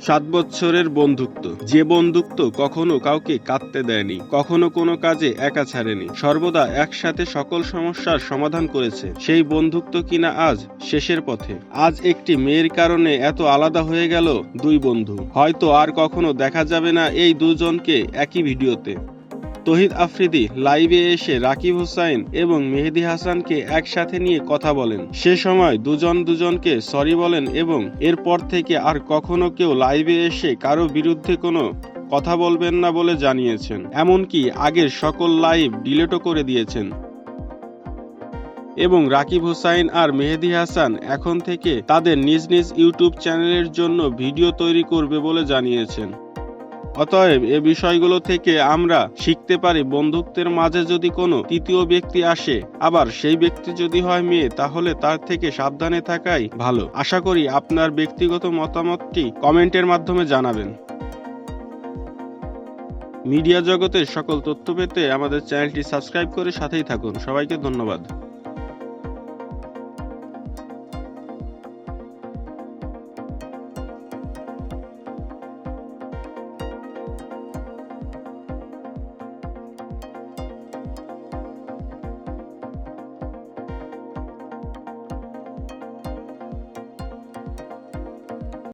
সাত বছরের বন্ধুত্ব। যে বন্ধুত্ব কখনো কাউকে কাঁদতে দেয়নি, কখনো কোনো কাজে একা ছাড়েনি, সর্বদা একসাথে সকল সমস্যার সমাধান করেছে। সেই বন্ধুত্ব কিনা আজ শেষের পথে। আজ একটি মেয়ের কারণে এত আলাদা হয়ে গেল দুই বন্ধু। হয়তো আর কখনো দেখা যাবে না এই দুজনকে একই ভিডিওতে। তহিদ আফ্রিদি লাইভে এসে রাকিব হোসাইন এবং মেহেদি হাসানকে একসাথে নিয়ে কথা বলেন। সে সময় দুজন দুজনকে সরি বলেন এবং এরপর থেকে আর কখনো কেউ লাইভে এসে কারও বিরুদ্ধে কোনো কথা বলবেন না বলে জানিয়েছেন। এমনকি আগের সকল লাইভ ডিলেটও করে দিয়েছেন। এবং রাকিব হোসাইন আর মেহেদি হাসান এখন থেকে তাদের নিজ নিজ ইউটিউব চ্যানেলের জন্য ভিডিও তৈরি করবে বলে জানিয়েছেন। অতএব এ বিষয়গুলো থেকে আমরা শিখতে পারি, বন্ধুত্বের মাঝে যদি কোনো তৃতীয় ব্যক্তি আসে, আবার সেই ব্যক্তি যদি হয় মেয়ে, তাহলে তার থেকে সাবধানে থাকাই ভালো। আশা করি আপনার ব্যক্তিগত মতামতটি কমেন্টের মাধ্যমে জানাবেন। মিডিয়া জগতের সকল তথ্য পেতে আমাদের চ্যানেলটি সাবস্ক্রাইব করে সাথেই থাকুন। সবাইকে ধন্যবাদ।